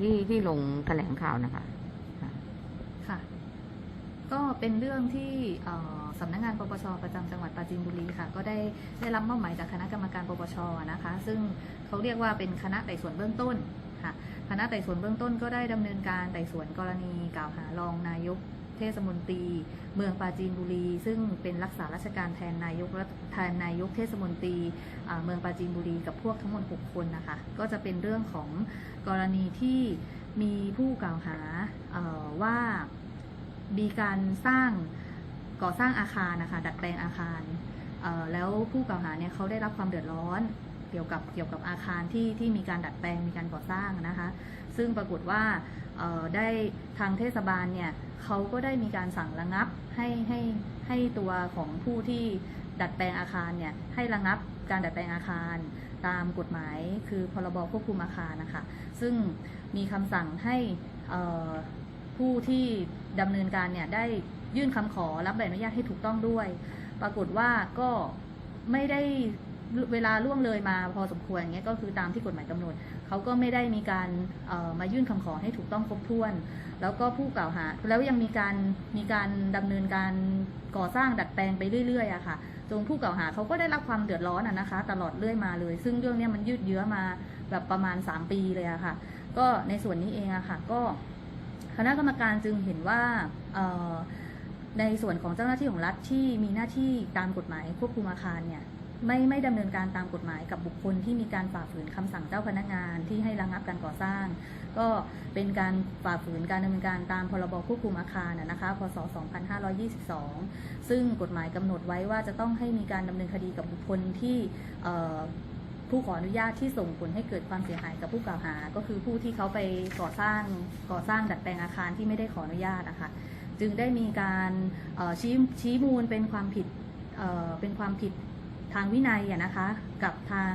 ที่ที่ลงแถลงข่าวนะคะ ค่ะ ก็เป็นเรื่องที่สำนักงานปปชประจำจังหวัดปราจีนบุรีค่ะ ก็ได้ได้รับมอบหมายจากคณะกรรมการปปชนะคะ ซึ่งเขาเรียกว่าเป็นคณะไต่สวนเบื้องต้นค่ะ คณะไต่สวนเบื้องต้นก็ได้ดำเนินการไต่สวนกรณีกล่าวหารองนายก เทศมนตรี เมืองปราจีนบุรี ซึ่งเป็นรักษาราชการแทนนายกแทนนายกเทศมนตรีเมืองปราจีนบุรีกับพวกทั้งหมด 6 คนนะคะ ก็จะเป็นเรื่องของกรณีที่มีผู้กล่าวหาว่ามีการสร้างก่อสร้างอาคารนะคะดัดแปลงอาคาร แล้วผู้กล่าวหาเนี่ยเขาได้รับความเดือดร้อนเกี่ยวกับเกี่ยวกับอาคารที่ที่มีการดัดแปลงมีการก่อสร้างนะคะ ซึ่งปรากฏว่าได้ทางเทศบาลเนี่ยเขาก็ได้มีการสั่งระงับให้ให้ให้ตัวของผู้ที่ดัดแปลงอาคารเนี่ยให้ระงับการดัดแปลงอาคารตามกฎหมายคือพรบควบคุมอาคารนะคะ ซึ่งมีคำสั่งให้ผู้ที่ดำเนินการเนี่ยได้ยื่นคำขอรับใบอนุญาตให้ถูกต้องด้วย ปรากฏว่าก็ไม่ได้เวลาล่วงเลยมาพอสมควรอย่างเงี้ยก็คือตามที่กฎหมายกำหนด เขาก็ไม่ได้มีการมายื่นคำขอให้ถูกต้องครบถ้วน แล้วก็ผู้กล่าวหา แล้วยังมีการมีการดำเนินการก่อสร้างดัดแปลงไปเรื่อยๆอะค่ะจนผู้กล่าวหาเขาก็ได้รับความเดือดร้อนอะนะคะ ตลอดเรื่อยมาเลย ซึ่งเรื่องนี้มันยืดเยื้อมาแบบประมาณ 3 ปีเลยอะค่ะ ก็ในส่วนนี้เองอะค่ะก็คณะกรรมการจึงเห็นว่าในส่วนของเจ้าหน้าที่ของรัฐที่มีหน้าที่ตามกฎหมายควบคุมอาคารเนี่ย ไม่ไม่ดำเนินการตามกฎหมายกับบุคคลที่มีการฝ่าฝืนคำสั่งเจ้าพนักงานที่ให้ระงับการก่อสร้าง ก็เป็นการฝ่าฝืนการดำเนินการตามพรบควบคุมอาคารนะนะคะพศ 2522 ซึ่งกฎหมายกำหนดไว้ว่าจะต้องให้มีการดำเนินคดีกับบุคคลที่ผู้ขออนุญาตที่ส่งผลให้เกิดความเสียหายกับผู้กล่าวหา ก็คือผู้ที่เขาไปก่อสร้างก่อสร้างดัดแปลงอาคารที่ไม่ได้ขออนุญาตนะคะจึงได้มีการชี้ชี้มูลเป็นความผิดเเป็นความผิด ทางวินัยนะคะ กับทาง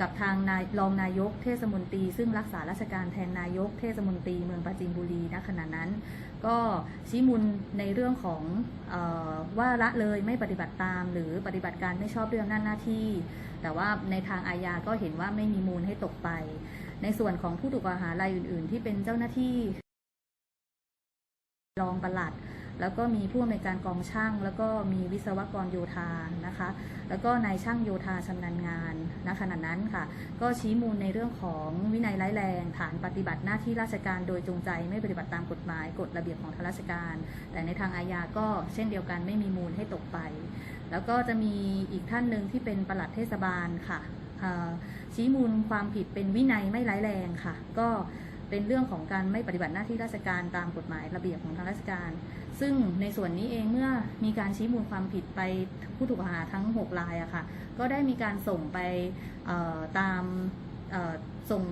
กับทางนายรองนายกเทศมนตรี ซึ่งรักษาราชการแทนนายกเทศมนตรีเมืองปราจีนบุรีณขณะนั้น ก็ชี้มูลในเรื่องของออว่าละเลยไม่ปฏิบัติตาม หรือปฏิบัติการไม่ชอบเรื่องหน้าหน้าที่ แต่ว่าในทางอาญาก็เห็นว่าไม่มีมูลให้ตกไป ในส่วนของผู้ถูกกล่าวหารายอื่น ๆ ที่เป็นเจ้าหน้าที่รองปลัด แล้วก็มีผู้อำนวยการกองช่าง แล้วก็มีวิศวกรโยธานะคะ แล้วก็นายช่างโยธาชำนาญงานณขณะนั้นค่ะ ก็ชี้มูลในเรื่องของวินัยร้ายแรง ฐานปฏิบัติหน้าที่ราชการโดยจงใจไม่ปฏิบัติตามกฎหมายกฎระเบียบของทางราชการ แต่ในทางอาญาก็เช่นเดียวกันไม่มีมูลให้ตกไป แล้วก็จะมีอีกท่านหนึ่งที่เป็นปลัดเทศบาลค่ะชี้มูลความผิดเป็นวินัยไม่ร้ายแรงค่ะ ก็ เป็นเรื่องของการไม่ปฏิบัติหน้าที่ราชการตามกฎหมายระเบียบของทางราชการ ซึ่งในส่วนนี้เองเมื่อมีการชี้มูลความผิดไปผู้ถูกกล่าวหาทั้ง 6 รายอะค่ะ ก็ได้มีการส่งไปตามส่ง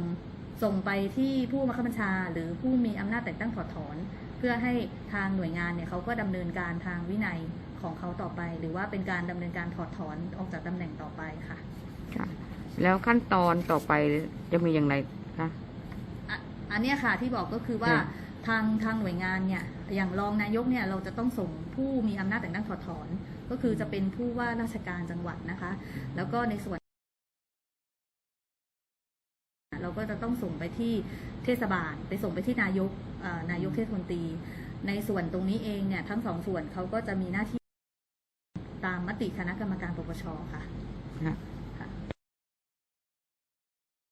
ส่งไปที่ผู้บังคับบัญชา หรือผู้มีอำนาจแต่งตั้งถอดถอน เพื่อให้ทางหน่วยงานเนี่ยเขาก็ดำเนินการทางวินัยของเขาต่อไป หรือว่าเป็นการดำเนินการถอดถอนออกจากตำแหน่งต่อไปค่ะค่ะ แล้วขั้นตอนต่อไปจะมีอย่างไร อะอันเนี้ยค่ะที่บอกก็คือว่าค่ะทางทางหน่วยงานเนี่ยอย่างรองนายกเนี่ยเราจะต้องส่งผู้มีอำนาจแต่งตั้งถอดถอน ก็คือจะเป็นผู้ว่าราชการจังหวัดนะคะ แล้วก็ในส่วน เราก็จะต้องส่งไปที่เทศบาล ไปส่งไปที่นายกเอ่อนายกเทศมนตรี ในส่วนตรงนี้เองเนี่ยทั้งสองส่วนเขาก็จะมีหน้าที่ตามมติคณะกรรมการปปชค่ะค่ะ